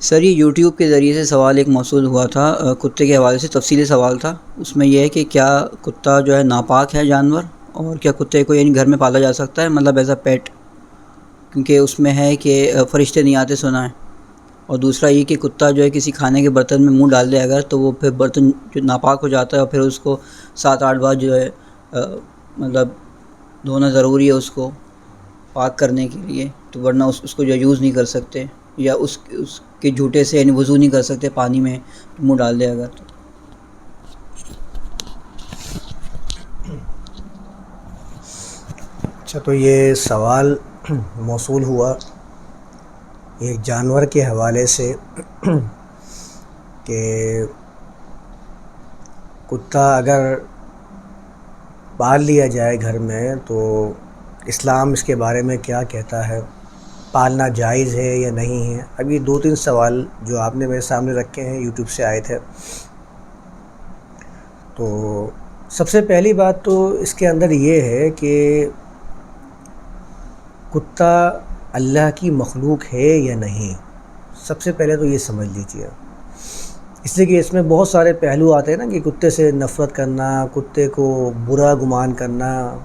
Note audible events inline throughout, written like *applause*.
سر، یہ یوٹیوب کے ذریعے سے سوال ایک موصول ہوا تھا کتے کے حوالے سے تفصیلی سوال تھا۔ اس میں یہ ہے کہ کیا کتا جو ہے ناپاک ہے جانور؟ اور کیا کتے کو یعنی گھر میں پالا جا سکتا ہے؟ مطلب ایز اے پیٹ۔ کیونکہ اس میں ہے کہ فرشتے نہیں آتے سنا ہے۔ اور دوسرا یہ کہ کتا جو ہے کسی کھانے کے برتن میں منہ ڈال دے اگر، تو وہ پھر برتن جو ناپاک ہو جاتا ہے اور پھر اس کو سات آٹھ بار جو ہے مطلب دھونا ضروری ہے اس کو پاک کرنے کے لیے۔ تو ورنہ اس اس کو جو یوز نہیں کر سکتے، یا اس اس کے جھوٹے سے یعنی وضو نہیں کر سکتے، پانی میں منہ ڈال دے اگر۔ تو اچھا تو یہ سوال موصول ہوا ایک جانور کے حوالے سے کہ کتا اگر پال لیا جائے گھر میں تو اسلام اس کے بارے میں کیا کہتا ہے؟ پالنا جائز ہے یا نہیں ہے؟ اب یہ دو تین سوال جو آپ نے میرے سامنے رکھے ہیں، یوٹیوب سے آئے تھے۔ تو سب سے پہلی بات تو اس کے اندر یہ ہے کہ کتا اللہ کی مخلوق ہے یا نہیں؟ سب سے پہلے تو یہ سمجھ لیجیے اس لیے کہ اس میں بہت سارے پہلو آتے ہیں نا کہ کتے سے نفرت کرنا، کتے کو برا گمان کرنا،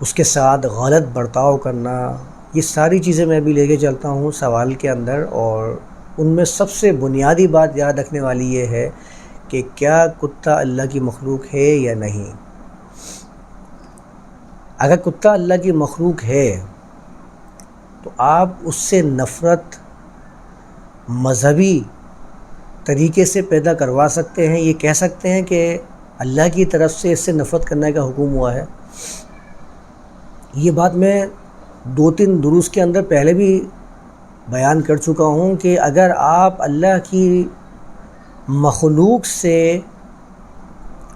اس کے ساتھ غلط برتاؤ کرنا۔ یہ ساری چیزیں میں بھی لے کے چلتا ہوں سوال کے اندر اور ان میں سب سے بنیادی بات یاد رکھنے والی یہ ہے کہ کیا کتا اللہ کی مخلوق ہے یا نہیں؟ اگر کتا اللہ کی مخلوق ہے تو آپ اس سے نفرت مذہبی طریقے سے پیدا کروا سکتے ہیں۔ یہ کہہ سکتے ہیں کہ اللہ کی طرف سے اس سے نفرت کرنے کا حکم ہوا ہے۔ یہ بات میں دو تین دروس کے اندر پہلے بھی بیان کر چکا ہوں کہ اگر آپ اللہ کی مخلوق سے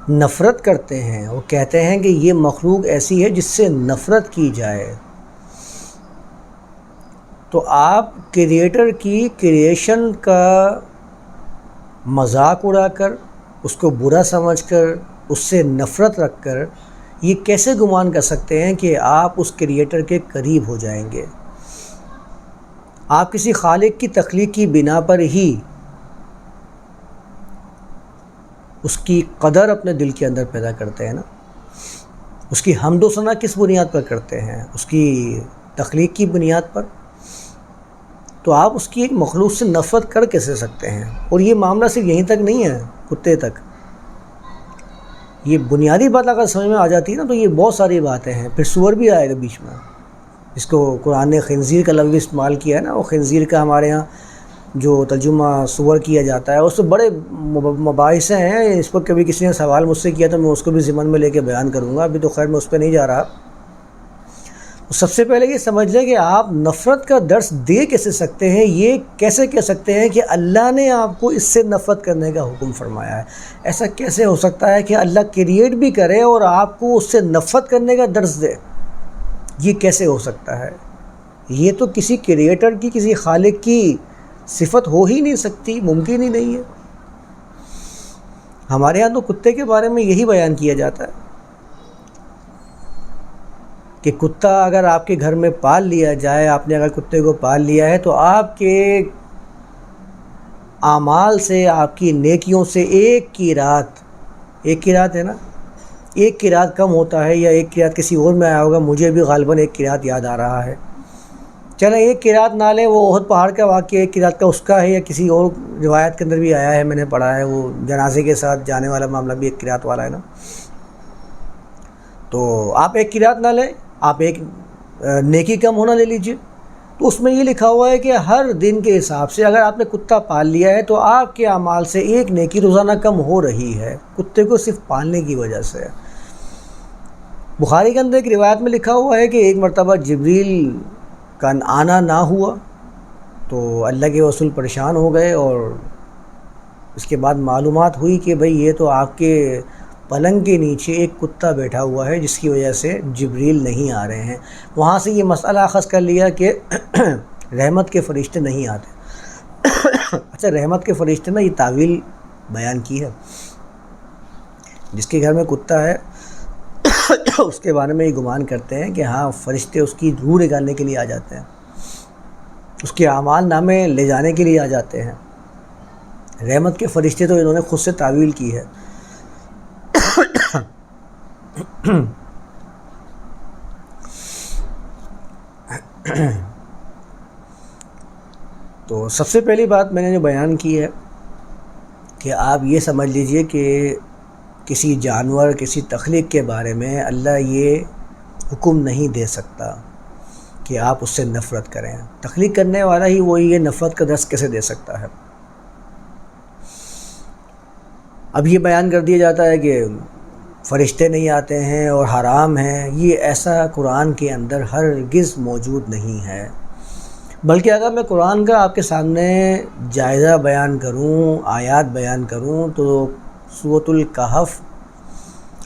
نفرت کرتے ہیں اور کہتے ہیں کہ یہ مخلوق ایسی ہے جس سے نفرت کی جائے، تو آپ کریٹر کی کریشن کا مذاق اڑا کر، اس کو برا سمجھ کر، اس سے نفرت رکھ کر یہ کیسے گمان کر سکتے ہیں کہ آپ اس کریٹر کے قریب ہو جائیں گے؟ آپ کسی خالق کی تخلیق کی بنا پر ہی اس کی قدر اپنے دل کے اندر پیدا کرتے ہیں نا؟ اس کی حمد و ثنا کس بنیاد پر کرتے ہیں؟ اس کی تخلیق کی بنیاد پر؟ تو آپ اس کی ایک مخلوق سے نفرت کر کیسے سکتے ہیں؟ اور یہ معاملہ صرف یہیں تک نہیں ہے، کتے تک۔ یہ بنیادی بات اگر سمجھ میں آ جاتی ہے نا تو یہ بہت ساری باتیں ہیں۔ پھر سور بھی آئے گا بیچ میں۔ اس کو قرآن نے خنزیر کا لفظ استعمال کیا ہے نا۔ وہ خنزیر کا ہمارے ہاں جو ترجمہ سور کیا جاتا ہے، اس سے بڑے مباحثے ہیں۔ اس پر کبھی کسی نے سوال مجھ سے کیا تو میں اس کو بھی ذمن میں لے کے بیان کروں گا۔ ابھی تو خیر میں اس پہ نہیں جا رہا۔ سب سے پہلے یہ سمجھ لیں کہ آپ نفرت کا درس دے کیسے سکتے ہیں، یہ کیسے کہہ سکتے ہیں کہ اللہ نے آپ کو اس سے نفرت کرنے کا حکم فرمایا ہے۔ ایسا کیسے ہو سکتا ہے کہ اللہ کریٹ بھی کرے اور آپ کو اس سے نفرت کرنے کا درس دے؟ یہ کیسے ہو سکتا ہے؟ یہ تو کسی کریٹر کی، کسی خالق کی صفت ہو ہی نہیں سکتی، ممکن ہی نہیں ہے۔ ہمارے ہاں تو کتے کے بارے میں یہی بیان کیا جاتا ہے۔ کہ کتا اگر آپ کے گھر میں پال لیا جائے، آپ نے اگر کتے کو پال لیا ہے، تو آپ کے اعمال سے، آپ کی نیکیوں سے ایک کی رات، ایک کی رات ہے نا؟ ایک کی رات کم ہوتا ہے یا ایک کی رات کسی اور میں آیا ہوگا، مجھے بھی غالباً ایک کی رات یاد آ رہا ہے۔ چلیں، ایک کی رات نہ لیں، وہ عہد پہاڑ کا واقعہ، ایک کی رات کا اس کا ہے یا کسی اور روایت کے اندر بھی آیا ہے، میں نے پڑھا ہے، وہ جنازے کے ساتھ جانے والا معاملہ بھی ایک کی رات والا ہے نا؟ تو آپ ایک کی رات نہ لیں۔ آپ ایک نیکی کم ہونا لے لیجیے۔ تو اس میں یہ لکھا ہوا ہے کہ ہر دن کے حساب سے اگر آپ نے کتا پال لیا ہے تو آپ کے اعمال سے ایک نیکی روزانہ کم ہو رہی ہے، کتے کو صرف پالنے کی وجہ سے۔ بخاری کے اندر ایک روایت میں لکھا ہوا ہے کہ ایک مرتبہ جبریل کا آنا نہ ہوا تو اللہ کے وصول پریشان ہو گئے اور اس کے بعد معلومات ہوئی کہ بھئی یہ تو آپ کے پلنگ کے نیچے ایک کتا بیٹھا ہوا ہے، جس کی وجہ سے جبریل نہیں آ رہے ہیں۔ وہاں سے یہ مسئلہ اخذ کر لیا کہ *clears throat* رحمت کے فرشتے نہیں آتے۔ *clears throat* اچھا رحمت کے فرشتے نا یہ تعویل بیان کی ہے۔ جس کے گھر میں کتا ہے، *clears throat* اس کے بارے میں یہ گمان کرتے ہیں کہ ہاں فرشتے اس کی روح نکالنے کے لیے آ جاتے ہیں۔ اس کے اعمال نامے لے جانے کے لیے آ جاتے ہیں۔ رحمت کے فرشتے تو انہوں نے خود سے تعویل کی ہے۔ *coughs* تو سب سے پہلی بات میں نے جو بیان کی ہے کہ آپ یہ سمجھ لیجیے کہ کسی جانور، کسی تخلیق کے بارے میں اللہ یہ حکم نہیں دے سکتا کہ آپ اس سے نفرت کریں۔ تخلیق کرنے والا ہی وہ یہ نفرت کا درس کیسے دے سکتا ہے؟ اب یہ بیان کر دیا جاتا ہے کہ فرشتے نہیں آتے ہیں اور حرام ہیں، یہ ایسا قرآن کے اندر ہرگز موجود نہیں ہے۔ بلکہ اگر میں قرآن کا آپ کے سامنے جائزہ بیان کروں، آیات بیان کروں، تو صورت القحف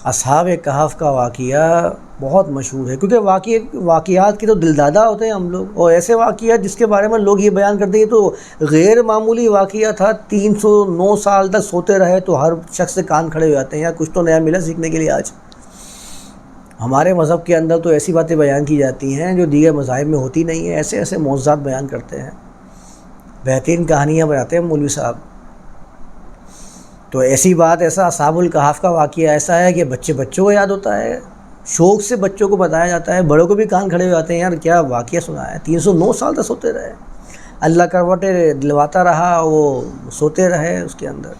اصحاب کہف کا واقعہ بہت مشہور ہے، کیونکہ واقع واقعات کے تو دلدادہ ہوتے ہیں ہم لوگ۔ اور ایسے واقعات جس کے بارے میں لوگ یہ بیان کرتے ہیں تو غیر معمولی واقعہ تھا۔ تین سو نو سال تک سوتے رہے تو ہر شخص سے کان کھڑے ہو جاتے ہیں یا کچھ تو نیا ملا سیکھنے کے لیے آج۔ ہمارے مذہب کے اندر تو ایسی باتیں بیان کی جاتی ہیں جو دیگر مذاہب میں ہوتی نہیں ہیں، ایسے ایسے موضوعات بیان کرتے ہیں۔ بہترین کہانیاں بناتے ہیں مولوی صاحب۔ تو ایسی بات، ایسا اصحاب الکحاف کا واقعہ ایسا ہے کہ بچے بچوں کو یاد ہوتا ہے، شوق سے بچوں کو بتایا جاتا ہے، بڑوں کو بھی کان کھڑے ہو جاتے ہیں، یار کیا واقعہ سنا ہے؟ تین سو نو سال تک سوتے رہے۔ اللہ کروٹے دلواتا رہا، وہ سوتے رہے اس کے اندر۔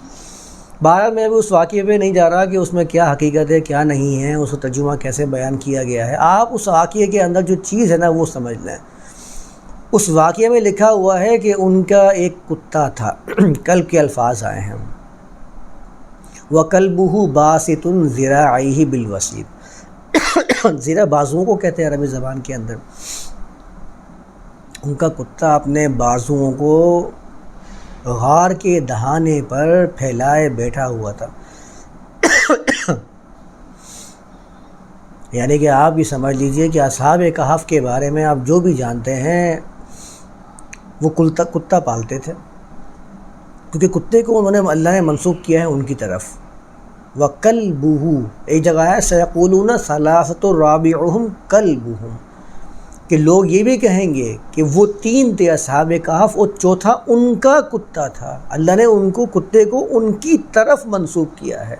بہرحال میں بھی اس واقعے پہ نہیں جا رہا کہ اس میں کیا حقیقت ہے، کیا نہیں ہے، اس کو ترجمہ کیسے بیان کیا گیا ہے۔ آپ اس واقعے کے اندر جو چیز ہے نا، وہ سمجھ لیں۔ اس واقعے میں لکھا ہوا ہے کہ ان کا ایک کتا تھا۔ *clears throat* کل کے الفاظ آئے ہیں۔ و کلبہ باستن زیرا آئی بالوسیب زیرا *coughs* بازوؤں کو کہتے ہیں عربی زبان کے اندر۔ ان کا کتا اپنے بازوؤں کو غار کے دہانے پر پھیلائے بیٹھا ہوا تھا۔ *coughs* یعنی کہ آپ یہ سمجھ لیجیے کہ اصحاب کہف کے بارے میں آپ جو بھی جانتے ہیں، وہ کلتا کتا پالتے تھے۔ کیونکہ کتے کو انہوں نے اللہ نے منسوخ کیا ہے ان کی طرف۔ و کل بوہو ایک جگہ ہے سیقولون صلاحت و رابعہم کل بوہم کہ لوگ یہ بھی کہیں گے کہ وہ تین تھے، اصحاب کہف، اور چوتھا ان کا کتا تھا۔ اللہ نے ان کو، کتے کو ان کی طرف منسوخ کیا ہے۔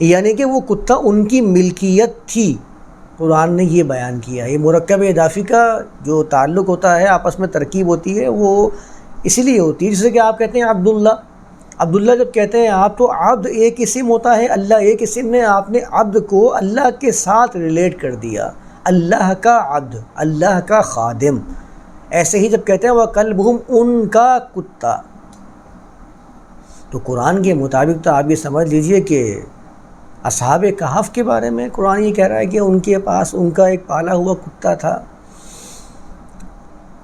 یعنی کہ وہ کتا ان کی ملکیت تھی۔ قرآن نے یہ بیان کیا ہے۔ یہ مرکب اضافی کا جو تعلق ہوتا ہے، آپس میں ترکیب ہوتی ہے، وہ اسی لیے ہوتی ہے، جیسے کہ آپ کہتے ہیں عبداللہ۔ عبداللہ جب کہتے ہیں آپ، تو عبد ایک اسم ہوتا ہے، اللہ ایک اسم نے آپ نے عبد کو اللہ کے ساتھ ریلیٹ کر دیا۔ اللہ کا عبد، اللہ کا خادم۔ ایسے ہی جب کہتے ہیں وہ کلبہم ان کا کتا۔ تو قرآن کے مطابق تو آپ یہ سمجھ لیجیے کہ اصحاب کہف کے بارے میں قرآن یہ کہہ رہا ہے کہ ان کے پاس ان کا ایک پالا ہوا کتا تھا۔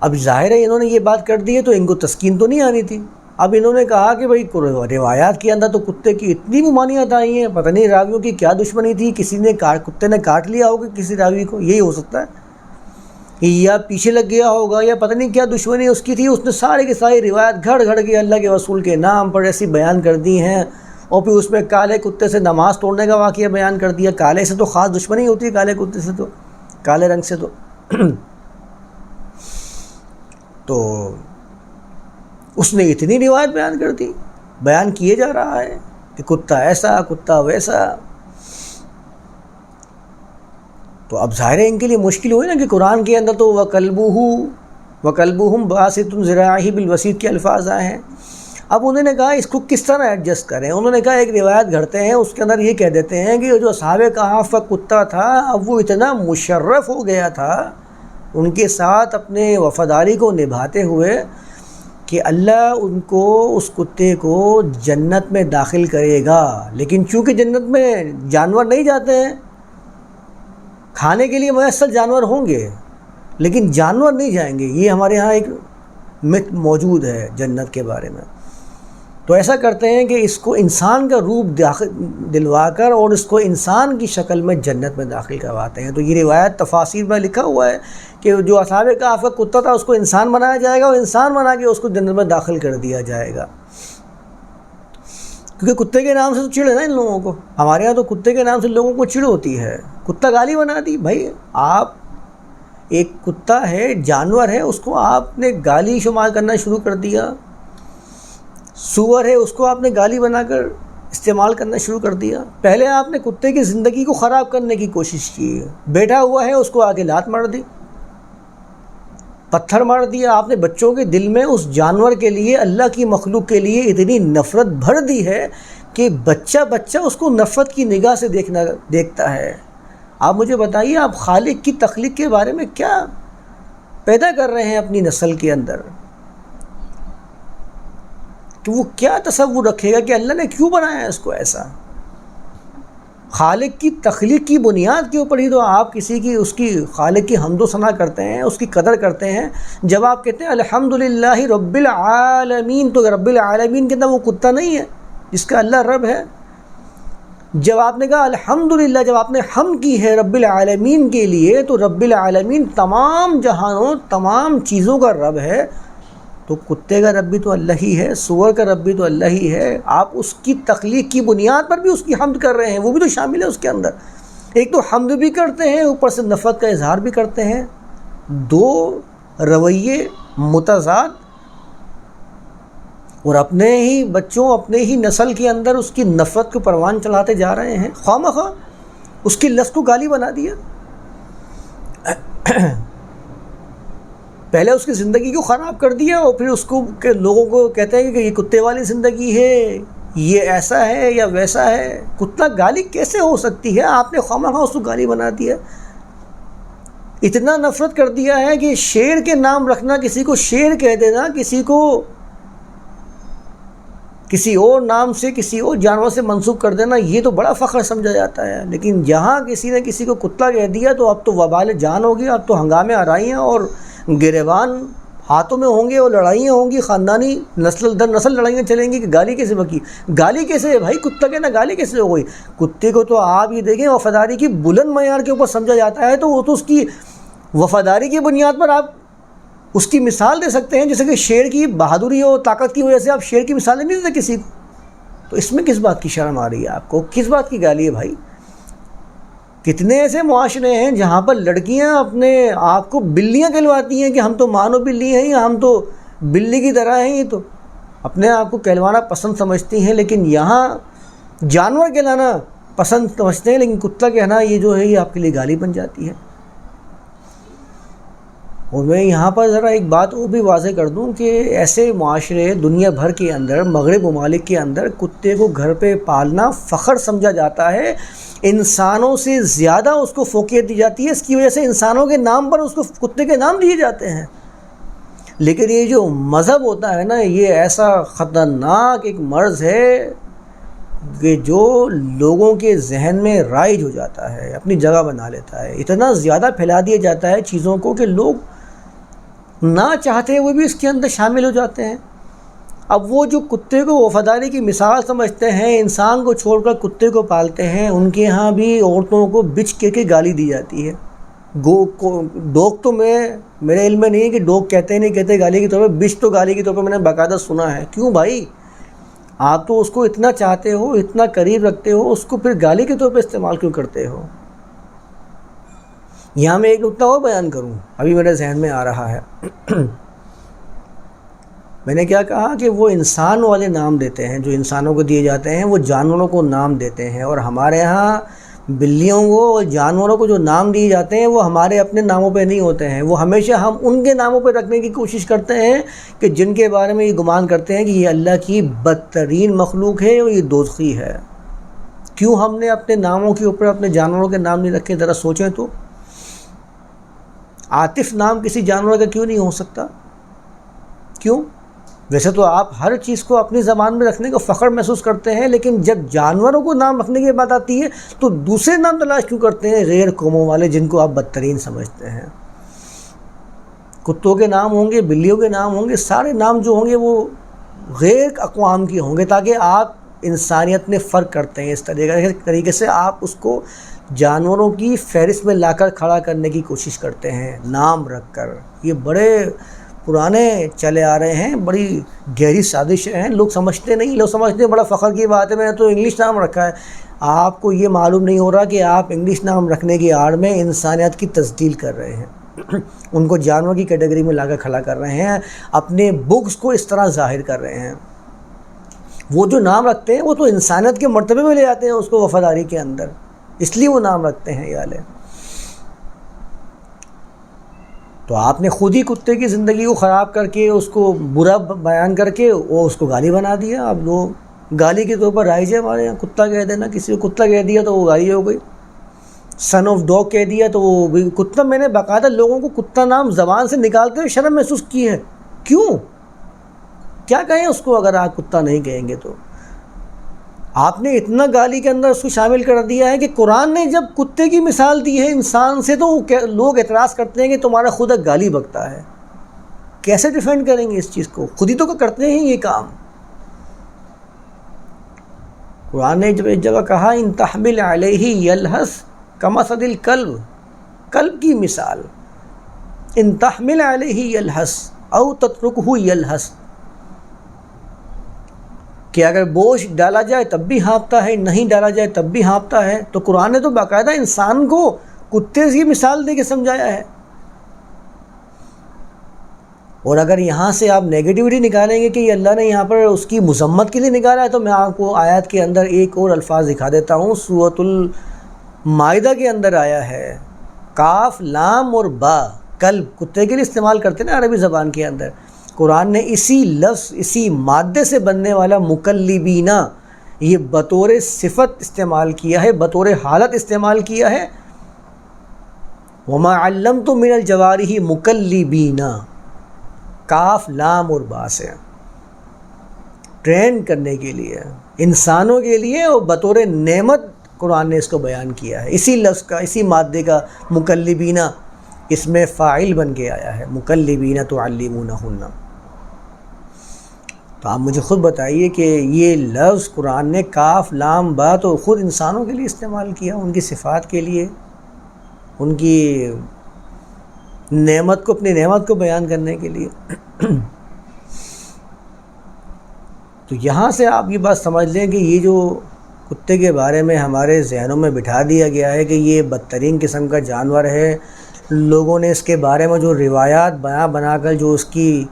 اب ظاہر ہے انہوں نے یہ بات کر دی ہے تو ان کو تسکین تو نہیں آنی تھی۔ اب انہوں نے کہا کہ بھائی روایات کے اندر تو کتے کی اتنی ممانعت آئی ہیں، پتہ نہیں راویوں کی کیا دشمنی تھی، کسی نے کاٹ کتے نے کاٹ لیا ہوگا کسی راوی کو، یہی ہو سکتا ہے۔ یا پیچھے لگ گیا ہوگا یا پتہ نہیں کیا دشمنی اس کی تھی، اس نے سارے کی ساری روایت گھڑ گھڑ کے اللہ کے رسول کے نام پر ایسی بیان کر دی ہیں۔ اور پھر اس میں کالے کتے سے نماز توڑنے کا واقعہ بیان کر دیا۔ کالے سے تو خاص دشمنی ہوتی ہے، کالے کتے سے تو، کالے رنگ سے تو۔ تو اس نے اتنی روایت بیان کر دی، بیان کیے جا رہا ہے کہ کتا ایسا، کتا ویسا۔ تو اب ظاہر ہے ان کے لیے مشکل ہوئی نا کہ قرآن کے اندر تو وہ کلبو و کلبو ہم بالوسیط کے الفاظ آئے ہیں۔ اب انہوں نے کہا اس کو کس طرح ایڈجسٹ کریں؟ انہوں نے کہا ایک روایت گھڑتے ہیں، اس کے اندر یہ کہہ دیتے ہیں کہ جو صحابہ کہاف کا کتا تھا، اب وہ اتنا مشرف ہو گیا تھا ان کے ساتھ اپنے وفاداری کو نبھاتے ہوئے کہ اللہ ان کو اس کتے کو جنت میں داخل کرے گا۔ لیکن چونکہ جنت میں جانور نہیں جاتے ہیں، کھانے کے لیے میسر جانور ہوں گے، لیکن جانور نہیں جائیں گے۔ یہ ہمارے ہاں ایک مت موجود ہے جنت کے بارے میں۔ تو ایسا کرتے ہیں کہ اس کو انسان کا روپ داخل دلوا کر اور اس کو انسان کی شکل میں جنت میں داخل کرواتے ہیں۔ تو یہ روایت تفاصیر میں لکھا ہوا ہے کہ جو اصحاب کا آپ کا کتا تھا اس کو انسان بنایا جائے گا اور انسان بنا کے اس کو جنت میں داخل کر دیا جائے گا۔ کیونکہ کتے کے نام سے تو چڑ ہے نا ان لوگوں کو۔ ہمارے یہاں تو کتے کے نام سے لوگوں کو چڑ ہوتی ہے۔ کتا گالی بنا دی۔ بھائی، آپ ایک کتا ہے، جانور ہے، اس کو آپ نے گالی شمار کرنا شروع کر دیا۔ سور ہے، اس کو آپ نے گالی بنا کر استعمال کرنا شروع کر دیا۔ پہلے آپ نے کتے کی زندگی کو خراب کرنے کی کوشش کی۔ بیٹھا ہوا ہے، اس کو آگے لات مار دی۔ پتھر مار دیا۔ آپ نے بچوں کے دل میں اس جانور کے لیے، اللہ کی مخلوق کے لیے اتنی نفرت بھر دی ہے کہ بچہ بچہ اس کو نفرت کی نگاہ سے دیکھنا، دیکھتا ہے۔ آپ مجھے بتائیے، آپ خالق کی تخلیق کے بارے میں کیا پیدا کر رہے ہیں اپنی نسل کے اندر؟ کہ وہ کیا تصور رکھے گا کہ اللہ نے کیوں بنایا ہے اس کو ایسا؟ خالق کی تخلیق کی بنیاد کے اوپر ہی تو آپ کسی کی، اس کی خالق کی حمد و ثناء کرتے ہیں، اس کی قدر کرتے ہیں۔ جب آپ کہتے ہیں الحمد رب العالمین، تو رب العالمین کے اندر وہ کتا نہیں ہے، جس کا اللہ رب ہے۔ جب آپ نے کہا الحمد للہ جب آپ نے ہم کی ہے رب العالمین کے لیے، تو رب العالمین تمام جہانوں، تمام چیزوں کا رب ہے۔ تو کتے کا رب بھی تو اللہ ہی ہے، سور کا رب بھی تو اللہ ہی ہے۔ آپ اس کی تخلیق کی بنیاد پر بھی اس کی حمد کر رہے ہیں، وہ بھی تو شامل ہے اس کے اندر۔ ایک تو حمد بھی کرتے ہیں، اوپر سے نفرت کا اظہار بھی کرتے ہیں۔ دو، رویے متضاد۔ اور اپنے ہی بچوں، اپنے ہی نسل کے اندر اس کی نفرت کو پروان چلاتے جا رہے ہیں۔ خواہ مخواہ اس کی لفظ کو گالی بنا دیا۔ پہلے اس کی زندگی کو خراب کر دیا اور پھر اس کو کہ لوگوں کو کہتے ہیں کہ یہ کتے والی زندگی ہے، یہ ایسا ہے یا ویسا ہے کتا گالی کیسے ہو سکتی ہے؟ آپ نے خواہ خواہ اس کو گالی بنا دیا اتنا نفرت کر دیا ہے کہ شیر کے نام رکھنا، کسی کو شیر کہہ دینا، کسی کو کسی اور نام سے، کسی اور جانور سے منسوخ کر دینا، یہ تو بڑا فخر سمجھا جاتا ہے۔ لیکن جہاں کسی نے کسی کو کتا کہہ دیا تو اب تو وبال جان ہوگی، اب تو ہنگامے آرائیاں اور گریبان ہاتھوں میں ہوں گے اور لڑائیاں ہوں گی، خاندانی نسل، در نسل لڑائیاں چلیں گی کہ گالی کیسے بکی؟ گالی کیسے؟ ہے بھائی کتا کہنا گالی کیسے ہو گئی؟ کتے کو تو آپ یہ دیکھیں، وفاداری کی بلند معیار کے اوپر سمجھا جاتا ہے تو وہ تو اس کی وفاداری کی بنیاد پر آپ اس کی مثال دے سکتے ہیں، جیسے کہ شیر کی بہادری اور طاقت کی وجہ سے آپ شیر کی مثالیں نہیں دیتے کسی کو۔ تو اس میں کس بات کی شرم آ رہی ہے آپ کو؟ کس بات کی گالی ہے بھائی؟ کتنے ایسے معاشرے ہیں جہاں پر لڑکیاں اپنے آپ کو بلیاں کہلواتی ہیں کہ ہم تو مانو بلی ہیں یا ہم تو بلی کی طرح ہیں، یہ تو اپنے آپ کو کہلوانا پسند سمجھتی ہیں، لیکن یہاں جانور کہلانا پسند سمجھتے ہیں، لیکن کتا کہنا یہ جو ہے یہ آپ کے لیے گالی بن جاتی ہے۔ اور میں یہاں پر ذرا ایک بات وہ بھی واضح کر دوں کہ ایسے معاشرے دنیا بھر کے اندر، مغرب ممالک کے اندر کتے کو گھر پہ پالنا فخر سمجھا جاتا ہے۔ انسانوں سے زیادہ اس کو فوقیت دی جاتی ہے، اس کی وجہ سے انسانوں کے نام پر اس کو کتے کے نام دیے جاتے ہیں۔ لیکن یہ جو مذہب ہوتا ہے نا، یہ ایسا خطرناک ایک مرض ہے کہ جو لوگوں کے ذہن میں رائج ہو جاتا ہے، اپنی جگہ بنا لیتا ہے۔ اتنا زیادہ پھیلا دیا جاتا ہے چیزوں کو کہ لوگ نہ چاہتے وہ بھی اس کے اندر شامل ہو جاتے ہیں۔ اب وہ جو کتے کو وفاداری کی مثال سمجھتے ہیں، انسان کو چھوڑ کر کتے کو پالتے ہیں، ان کے ہاں بھی عورتوں کو بچ کے کے گالی دی جاتی ہے۔ گو، کو، ڈوگ تو میں، میرے علم میں نہیں ہے کہ ڈوگ کہتے نہیں کہتے گالی کے طور پہ بچ تو گالی کے طور پہ میں نے باقاعدہ سنا ہے۔ کیوں بھائی؟ آپ تو اس کو اتنا چاہتے ہو، اتنا قریب رکھتے ہو، اس کو پھر گالی کے طور پہ استعمال کیوں کرتے ہو؟ یہاں میں ایک نقطہ اور بیان کروں۔ ابھی میرے ذہن میں آ رہا ہے۔ میں نے کیا کہا کہ وہ انسان والے نام دیتے ہیں، جو انسانوں کو دیے جاتے ہیں، وہ جانوروں کو نام دیتے ہیں۔ اور ہمارے یہاں بلیوں کو اور جانوروں کو جو نام دیے جاتے ہیں، وہ ہمارے اپنے ناموں پہ نہیں ہوتے ہیں۔ وہ ہمیشہ ہم ان کے ناموں پہ رکھنے کی کوشش کرتے ہیں کہ جن کے بارے میں یہ گمان کرتے ہیں کہ یہ اللہ کی بدترین مخلوق ہے اور یہ دوزخی ہے۔ کیوں ہم نے اپنے ناموں کے اوپر اپنے جانوروں کے نام نہیں رکھے؟ ذرا سوچیں تو۔ عاطف نام کسی جانور کا کیوں نہیں ہو سکتا؟ کیوں؟ ویسے تو آپ ہر چیز کو اپنی زبان میں رکھنے کا فخر محسوس کرتے ہیں، لیکن جب جانوروں کو نام رکھنے کی بات آتی ہے، تو دوسرے نام تلاش کیوں کرتے ہیں؟ غیر قوموں والے جن کو آپ بدترین سمجھتے ہیں۔ کتوں کے نام ہوں گے، بلیوں کے نام ہوں گے، سارے نام جو ہوں گے وہ غیر اقوام کے ہوں گے، تاکہ آپ انسانیت میں فرق کرتے ہیں۔ اس طریقے طریقے سے آپ اس کو جانوروں کی فہرست میں لا کر کھڑا کرنے کی کوشش کرتے ہیں، نام رکھ کر۔ یہ بڑے پرانے چلے آ رہے ہیں، بڑی گہری سازش ہیں۔ لوگ سمجھتے نہیں، لوگ سمجھتے ہیں، بڑا فخر کی بات ہے، میں نے تو انگلش نام رکھا ہے۔ آپ کو یہ معلوم نہیں ہو رہا کہ آپ انگلش نام رکھنے کی آڑ میں انسانیت کی تصدیل کر رہے ہیں۔ *clears throat* ان کو جانور کی کیٹیگری میں لا کر کھڑا کر رہے ہیں، اپنے بکس کو اس طرح ظاہر کر رہے ہیں۔ وہ جو نام رکھتے ہیں، وہ تو انسانیت کے مرتبے میں لے جاتے ہیں، اس کو وفاداری کے اندر۔ اس لیے وہ نام رکھتے ہیں یہ تو آپ نے خود ہی کتے کی زندگی کو خراب کر کے اس کو برا بیان کر کے وہ اس کو گالی بنا دیا۔ اب وہ گالی کے طور پر رائج ہے ہمارے یہاں۔ کتا کہہ دینا، کسی کو کتا کہہ دیا تو وہ گالی ہو گئی۔ سن آف ڈاگ کہہ دیا تو وہ کتا، میں نے باقاعدہ لوگوں کو کتا نام زبان سے نکالتے ہوئے شرم محسوس کی ہے۔ کیوں؟ کیا کہیں اس کو اگر آپ کتا نہیں کہیں گے تو؟ آپ نے اتنا گالی کے اندر اس کو شامل کر دیا ہے کہ قرآن نے جب کتے کی مثال دی ہے انسان سے تو لوگ اعتراض کرتے ہیں کہ تمہارا خود ایک گالی بکتا ہے۔ کیسے ڈیفینڈ کریں گے اس چیز کو؟ خود ہی تو کرتے ہیں یہ کام۔ قرآن نے جب ایک جگہ کہا، ان تحمل علیہ یلحس کمسد القلب قلب کی مثال۔ ان تحمل علیہ یلحس او تترک یلحس کہ اگر بوجھ ڈالا جائے تب بھی ہانپتا ہے، نہیں ڈالا جائے تب بھی ہانپتا ہے۔ تو قرآن نے تو باقاعدہ انسان کو کتے کی مثال دے کے سمجھایا ہے۔ اور اگر یہاں سے آپ نگیٹیوٹی نکالیں گے کہ یہ اللہ نے یہاں پر اس کی مذمت کے لیے نکالا ہے، تو میں آپ کو آیات کے اندر ایک اور الفاظ دکھا دیتا ہوں۔ صورت المائدہ کے اندر آیا ہے۔ کاف، لام اور با، کلب، کتے کے لیے استعمال کرتے ہیں نا عربی زبان کے اندر۔ قرآن نے اسی لفظ، اسی مادے سے بننے والا مکلبینہ یہ بطور صفت استعمال کیا ہے، بطور حالت استعمال کیا ہے۔ وما علم تو من الجواری ہی مکلبینہ کاف، لام اور باس ہے ٹرین کرنے کے لیے، انسانوں کے لیے اور بطور نعمت قرآن نے اس کو بیان کیا ہے۔ اسی لفظ کا، اسی مادے کا مکلبینہ اس میں فائل بن کے آیا ہے۔ مکلبینہ تو علمونہ ہنہ تو آپ مجھے خود بتائیے کہ یہ لفظ قرآن نے کاف، لام با تو خود انسانوں کے لیے استعمال کیا ان کی صفات کے لیے؟ ان کی نعمت کو، اپنی نعمت کو بیان کرنے کے لیے؟ *clears throat* تو یہاں سے آپ یہ بات سمجھ لیں کہ یہ جو کتے کے بارے میں ہمارے ذہنوں میں بٹھا دیا گیا ہے کہ یہ بدترین قسم کا جانور ہے، لوگوں نے اس کے بارے میں جو روایات بنا بنا کر جو اس کی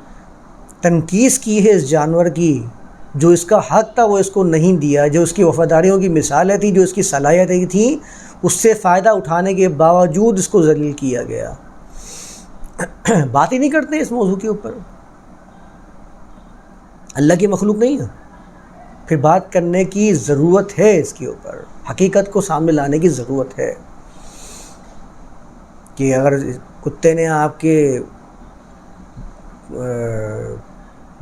تنقید کی ہے اس جانور کی، جو اس کا حق تھا، وہ اس کو نہیں دیا۔ جو اس کی وفاداریوں کی مثالیں تھیں، جو اس کی صلاحیتیں تھیں، اس سے فائدہ اٹھانے کے باوجود اس کو ذلیل کیا گیا۔ *clears throat* بات ہی نہیں کرتے اس موضوع کے اوپر۔ اللہ کی مخلوق نہیں ہے۔ پھر بات کرنے کی ضرورت ہے اس کے اوپر۔ حقیقت کو سامنے لانے کی ضرورت ہے۔ کہ اگر کتے نے آپ کے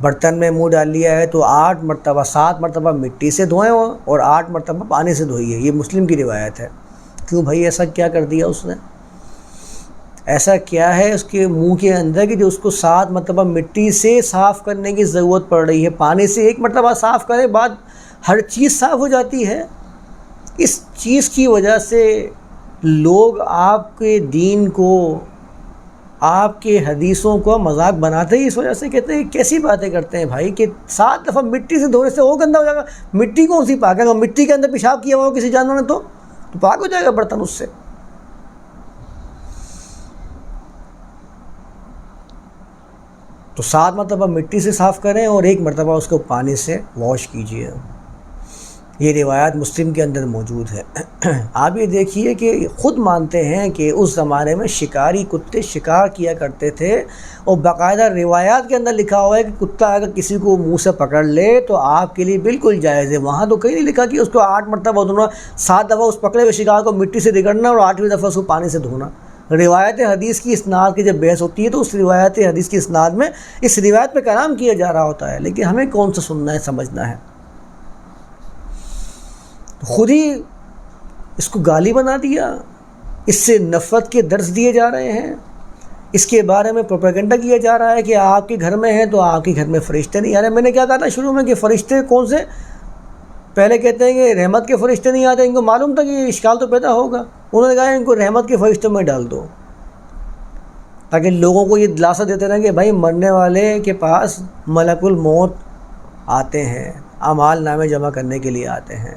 برتن میں منہ ڈال لیا ہے تو آٹھ مرتبہ سات مرتبہ مٹی سے دھوئیں اور آٹھ مرتبہ پانی سے دھوئی ہے۔ یہ مسلم کی روایت ہے۔ کیوں بھائی ایسا کیا کر دیا اس نے؟ ایسا کیا ہے اس کے منہ کے اندر کہ جو اس کو سات مرتبہ مٹی سے صاف کرنے کی ضرورت پڑ رہی ہے، پانی سے ایک مرتبہ صاف کرے بعد ہر چیز صاف ہو جاتی ہے۔ اس چیز کی وجہ سے لوگ آپ کے دین کو آپ کے حدیثوں کو مذاق بناتے ہی اس وجہ سے کہتے ہیں کیسی باتیں کرتے ہیں بھائی کہ سات دفعہ مٹی سے دھونے سے وہ گندہ ہو جائے گا۔ مٹی کون سی پاک ہے؟ مٹی کے اندر پیشاب کیا ہوا کسی جانور نے تو؟ تو پاک ہو جائے گا برتن اس سے۔ تو سات مرتبہ مٹی سے صاف کریں اور ایک مرتبہ اس کو پانی سے واش کیجیے یہ روایات مسلم کے اندر موجود ہے آپ یہ دیکھیے کہ خود مانتے ہیں کہ اس زمانے میں شکاری کتے شکار کیا کرتے تھے اور باقاعدہ روایات کے اندر لکھا ہوا ہے کہ کتا اگر کسی کو منہ سے پکڑ لے تو آپ کے لیے بالکل جائز ہے۔ وہاں تو کہیں نہیں لکھا کہ اس کو آٹھ مرتبہ دھونا سات دفعہ اس پکڑے ہوئے شکار کو مٹی سے رگڑنا اور آٹھویں دفعہ اس کو پانی سے دھونا۔ روایت حدیث کی اسناد کی جب بحث ہوتی ہے تو اس روایت حدیث کی اسناد میں اس روایت پہ کلام کیا جا رہا ہوتا ہے۔ لیکن ہمیں کون سا سننا ہے، سمجھنا ہے؟ خود ہی اس کو گالی بنا دیا، اس سے نفرت کے درس دیے جا رہے ہیں۔ اس کے بارے میں پروپیگنڈا کیا جا رہا ہے کہ آپ کے گھر میں ہیں تو آپ کے گھر میں فرشتے نہیں آ رہے۔ میں نے کیا کہا تھا شروع میں کہ فرشتے کون سے؟ پہلے کہتے ہیں کہ رحمت کے فرشتے نہیں آتے، ان کو معلوم تھا کہ اشکال تو پیدا ہوگا۔ انہوں نے کہا ان کو رحمت کے فرشتوں میں ڈال دو۔ تاکہ لوگوں کو یہ دلاسا دیتے رہیں کہ بھائی مرنے والے کے پاس ملک الموت آتے ہیں، اعمال نامے جمع کرنے کے لیے آتے ہیں۔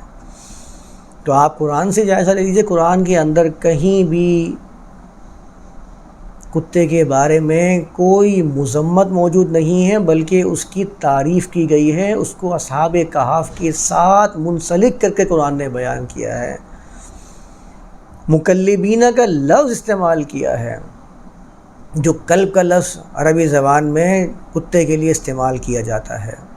تو آپ قرآن سے جائزہ لے لیجیے قرآن کے اندر کہیں بھی کتے کے بارے میں کوئی مذمت موجود نہیں ہے، بلکہ اس کی تعریف کی گئی ہے۔ اس کو اصحاب کہاف کے ساتھ منسلک کر کے قرآن نے بیان کیا ہے۔ مکلبینہ کا لفظ استعمال کیا ہے، جو کلب کا لفظ عربی زبان میں کتے کے لیے استعمال کیا جاتا ہے۔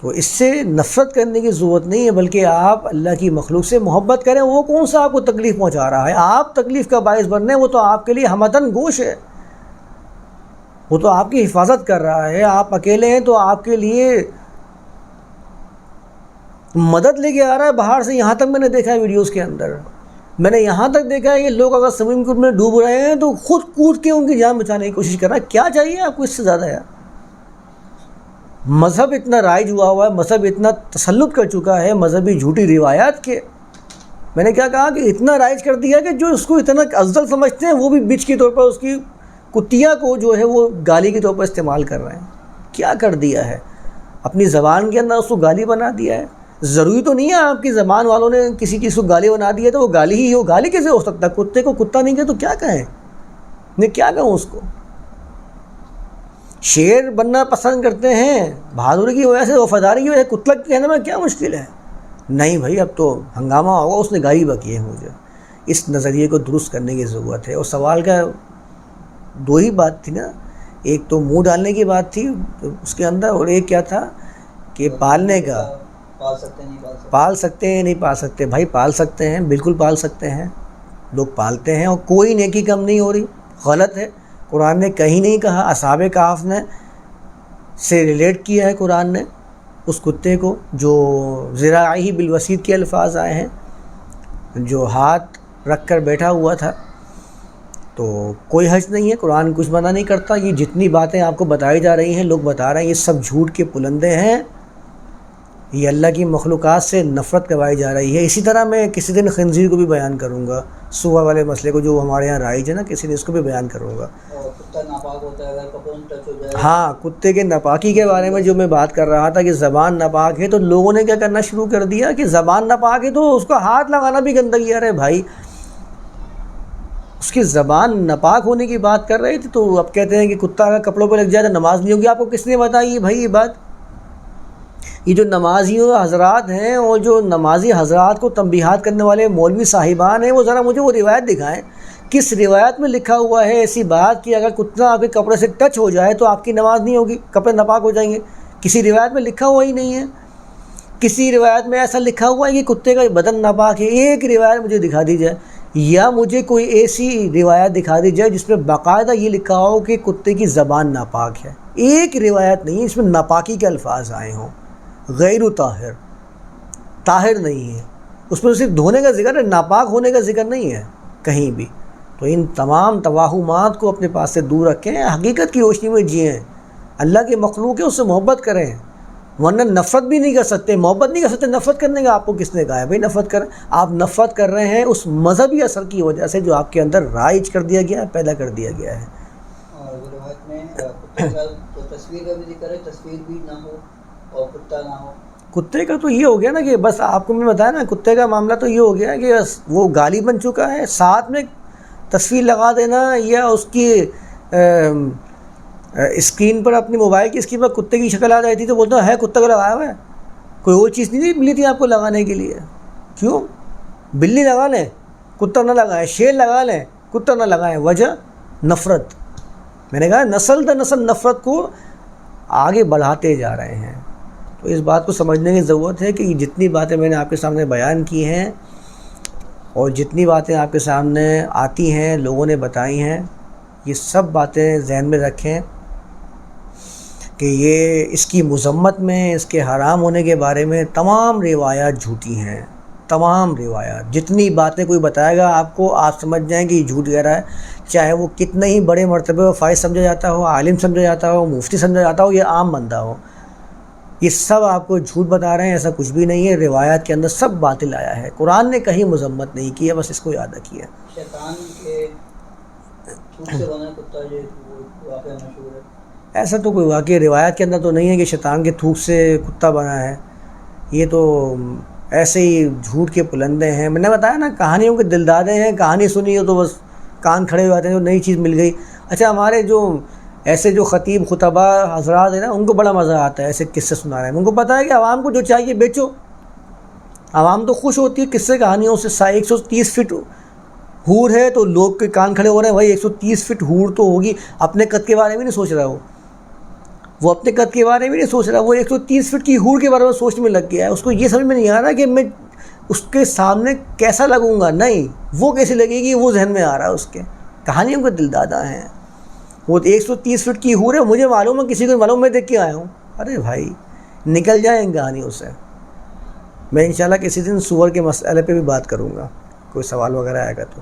تو اس سے نفرت کرنے کی ضرورت نہیں ہے، بلکہ آپ اللہ کی مخلوق سے محبت کریں، وہ کون سا آپ کو تکلیف پہنچا رہا ہے؟ آپ تکلیف کا باعث بن رہے ہیں، وہ تو آپ کے لیے ہمتن گوش ہے۔ وہ تو آپ کی حفاظت کر رہا ہے۔ آپ اکیلے ہیں تو آپ کے لیے مدد لے کے آ رہا ہے۔ باہر سے یہاں تک میں نے دیکھا ہے ویڈیوز کے اندر۔ میں نے یہاں تک دیکھا ہے کہ لوگ اگر سوئمنگ پول میں ڈوب رہے ہیں تو خود کود کے ان کی جان بچانے کی کوشش کر رہا ہے۔ کیا چاہیے آپ کو اس سے زیادہ یار؟ مذہب اتنا رائج ہوا ہوا ہے، مذہب اتنا تسلط کر چکا ہے، مذہبی جھوٹی روایات کے۔ میں نے کیا کہا کہ اتنا رائج کر دیا کہ جو اس کو اتنا افضل سمجھتے ہیں، وہ بھی بچ کے طور پر اس کی کتیا کو جو ہے وہ گالی کے طور پر استعمال کر رہے ہیں۔ کیا کر دیا ہے؟ اپنی زبان کے اندر اس کو گالی بنا دیا ہے۔ ضروری تو نہیں ہے آپ کی زبان والوں نے کسی چیز کو گالی بنا دیا تو وہ گالی ہی ہو، گالی کیسے ہو سکتا ہے؟ کتے کو کتا نہیں کہ تو کیا کہیں نہیں کیا کہوں اس کو؟ شیر بننا پسند کرتے ہیں بہادری کی وجہ سے وفاداری کی وجہ سے کتلا کہنے میں کیا مشکل ہے؟ نہیں بھائی اب تو ہنگامہ ہوگا اس نے گالی بکی ہے مجھے۔ اس نظریے کو درست کرنے کی ضرورت ہے۔ اور سوال کا دو ہی بات تھی نا۔ ایک تو منہ ڈالنے کی بات تھی اس کے اندر اور ایک کیا تھا کہ پالنے کا۔ پال سکتے سکتے۔ پال سکتے ہیں نہیں پال سکتے۔ بھائی پال سکتے ہیں بالکل پال سکتے ہیں۔ لوگ پالتے ہیں اور کوئی نیکی کم نہیں ہو رہی غلط ہے۔ قرآن نے کہیں نہیں کہا، اصحاب کاف نے سے ریلیٹ کیا ہے قرآن نے اس کتے کو جو زراعی بالوسید کے الفاظ آئے ہیں، جو ہاتھ رکھ کر بیٹھا ہوا تھا۔ تو کوئی حج نہیں ہے، قرآن کچھ منع نہیں کرتا۔ یہ جتنی باتیں آپ کو بتائی جا رہی ہیں، لوگ بتا رہے ہیں، یہ سب جھوٹ کے پلندے ہیں۔ یہ اللہ کی مخلوقات سے نفرت کروائی جا رہی ہے۔ اسی طرح میں کسی دن خنزیر کو بھی بیان کروں گا۔ صبح والے مسئلے کو جو ہمارے یہاں رائج ہے نا کسی دن اس کو بھی بیان کروں گا۔ ہاں کتے کے ناپاکی کے بارے میں جو میں بات کر رہا تھا کہ زبان ناپاک ہے تو لوگوں نے کیا کرنا شروع کر دیا کہ زبان ناپاک ہے تو اس کا ہاتھ لگانا بھی گندگی ارے بھائی اس کی زبان ناپاک ہونے کی بات کر رہے تھے تو اب کہتے ہیں کہ کتا اگر کپڑوں پہ لگ جائے تو نماز نہیں ہوگی۔ آپ کو کس نے بتائی بھائی یہ بات؟ یہ جو نمازیوں حضرات ہیں اور جو نمازی حضرات کو تنبیہات کرنے والے مولوی صاحبان ہیں، وہ ذرا مجھے وہ روایت دکھائیں۔ کس روایت میں لکھا ہوا ہے ایسی بات کہ اگر کتنا آپ کے کپڑے سے ٹچ ہو جائے تو آپ کی نماز نہیں ہوگی، کپڑے ناپاک ہو جائیں گے۔ کسی روایت میں لکھا ہوا ہی نہیں ہے۔ کسی روایت میں ایسا لکھا ہوا ہے کہ کتے کا بدن ناپاک ہے۔ ایک روایت مجھے دکھا دی جائے یا مجھے کوئی ایسی روایت دکھا دی جائے جس میں باقاعدہ یہ لکھا ہو کہ کتے کی زبان ناپاک ہے۔ ایک روایت نہیں، اس میں ناپاکی کے الفاظ آئے ہوں۔ غیر طاہر۔ طاہر نہیں ہے۔ اس میں صرف دھونے کا ذکر ہے، ناپاک ہونے کا ذکر نہیں ہے کہیں بھی۔ تو ان تمام توہمات کو اپنے پاس سے دور رکھیں، حقیقت کی روشنی میں جئیں۔ اللہ کے مخلوق ہے اس سے محبت کریں۔ ورنہ نفرت بھی نہیں کر سکتے، محبت نہیں کر سکتے نفرت کرنے کا۔ آپ کو کس نے کہا ہے؟ بھائی نفرت کریں آپ نفرت کر رہے ہیں اس مذہبی اثر کی وجہ سے جو آپ کے اندر رائج کر دیا گیا ہے، پیدا کر دیا گیا ہے۔ اور میں تصویر کا بھی ذکر ہے تصویر بھی نہ ہو۔ اور کتا نہ ہو۔ کتے کا تو یہ ہو گیا نا کہ بس آپ کو میں بتایا نا، کتے کا معاملہ تو یہ ہو گیا کہ وہ گالی بن چکا ہے۔ ساتھ میں تصویر لگا دینا یا اس کی اسکرین پر اپنی موبائل کی اسکرین پر کتے کی شکل آ جاتی تو بولتا ہے کتا کا لگایا ہوا ہے۔ کوئی اور چیز نہیں ملی تھی آپ کو لگانے کے لیے۔ کیوں؟ بلی لگا لیں، کتا نہ لگائیں شیر لگا لیں، کتا نہ لگائیں وجہ نفرت۔ میں نے کہا نسل در نسل نفرت کو آگے بڑھاتے جا رہے ہیں۔ تو اس بات کو سمجھنے کی ضرورت ہے کہ جتنی باتیں میں نے آپ کے سامنے بیان کی ہیں اور جتنی باتیں آپ کے سامنے آتی ہیں، لوگوں نے بتائی ہیں، یہ سب باتیں ذہن میں رکھیں کہ یہ اس کی مذمت میں، اس کے حرام ہونے کے بارے میں تمام روایات جھوٹی ہیں۔ تمام روایات۔ جتنی باتیں کوئی بتائے گا، آپ کو آپ سمجھ جائیں کہ یہ جھوٹ کہہ رہا ہے۔ چاہے وہ کتنے ہی بڑے مرتبے و فائز سمجھا جاتا ہو، عالم سمجھا جاتا ہو، مفتی سمجھا جاتا ہو، یا عام بندہ ہو۔ یہ سب آپ کو جھوٹ بتا رہے ہیں ایسا کچھ بھی نہیں ہے۔ روایات کے اندر سب باطل آیا ہے۔ قرآن نے کہیں مذمت نہیں کی ہے بس اس کو یاد رکھیے۔ واقعہ ایسا تو کوئی واقعی روایت کے اندر تو نہیں ہے کہ شیطان کے تھوک سے کتا بنا ہے۔ یہ تو ایسے ہی جھوٹ کے پلندے ہیں۔ میں نے بتایا نا کہانیوں کے دلدادے ہیں۔ کہانی سنی ہو تو بس کان کھڑے ہو جاتے ہیں جو نئی چیز مل گئی۔ اچھا ہمارے جو ایسے جو خطیب خطبہ حضرات ہیں نا، ان کو بڑا مزہ آتا ہے ایسے قصے سنا رہے ہیں ان کو پتہ ہے کہ عوام کو جو چاہیے بیچو۔ عوام تو خوش ہوتی ہے، قصے کہانیوں سے ایک سو تیس فٹ ہور ہے تو لوگ کے کان کھڑے ہو رہے ہیں۔ بھائی، ایک سو تیس فٹ ہور تو ہوگی۔ اپنے قد کے بارے میں نہیں سوچ رہا وہ۔ وہ اپنے قد کے بارے میں نہیں سوچ رہا۔ وہ ایک سو تیس فٹ کی ہور کے بارے میں سوچنے میں لگ گیا ہے۔ اس کو یہ سمجھ میں نہیں آ رہا کہ میں اس کے سامنے کیسا لگوں گا۔ نہیں، وہ کیسے لگے گی؟ وہ ذہن میں آ رہا ہے اس کے۔ کہانیوں کے دل دادا ہیں۔ وہ ایک سو تیس فٹ کی حور ہے، مجھے معلوم ہے، کسی کو معلوم میں دیکھ کے آیا ہوں۔ ارے بھائی، نکل جائیں کہانیوں سے میں انشاءاللہ کسی دن سور کے مسئلے پہ بھی بات کروں گا۔ کوئی سوال وغیرہ آئے گا تو۔